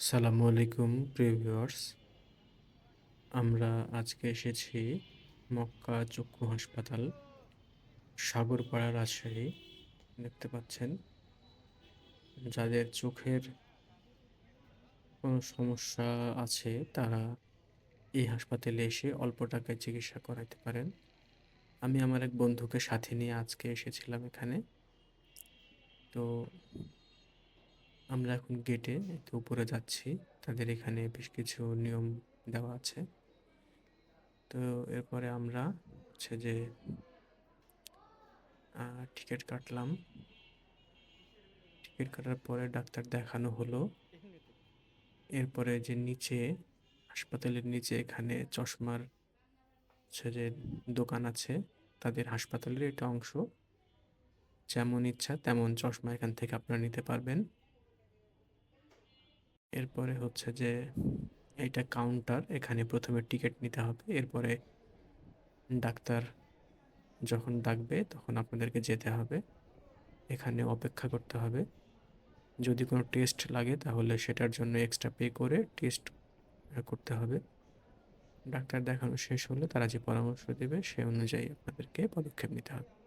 আসসালামু আলাইকুম, প্রিয় ভিউয়ার্স। আমরা আজকে এসেছি মক্কা চক্ষু হাসপাতাল, সাগরপাড়া রাজশাহী। দেখতে পাচ্ছেন, যাদের চোখের কোনো সমস্যা আছে, তারা এই হাসপাতালে এসে অল্প টাকায় চিকিৎসা করাতে পারেন। আমি আমার এক বন্ধুকে সাথে নিয়ে আজকে এসেছিলাম এখানে। তো আমরা এখন গেটে একটু উপরে যাচ্ছি। তাদের এখানে বেশ কিছু নিয়ম দেওয়া আছে। তো এরপরে আমরা হচ্ছে যে টিকিট কাটলাম। টিকিট কাটার পরে ডাক্তার দেখানো হলো। এরপরে যে নিচে, হাসপাতালের নিচে এখানে চশমার হচ্ছে যে দোকান আছে, তাদের হাসপাতালের এটা অংশ। যেমন ইচ্ছা তেমন চশমা এখান থেকে আপনারা নিতে পারবেন। এরপরে হচ্ছে যে এইটা কাউন্টার এখানে প্রথমে টিকিট নিতে হবে। এরপরে ডাক্তার যখন ডাকবে, তখন আপনাদেরকে যেতে হবে। এখানে অপেক্ষা করতে হবে। যদি কোনো টেস্ট লাগে, তাহলে সেটার জন্য এক্সট্রা পে করে টেস্ট করতে হবে। ডাক্তার দেখানো শেষ হলে তারা যে পরামর্শ দেবে, সে অনুযায়ী আপনাদেরকে পদক্ষেপ নিতে হবে।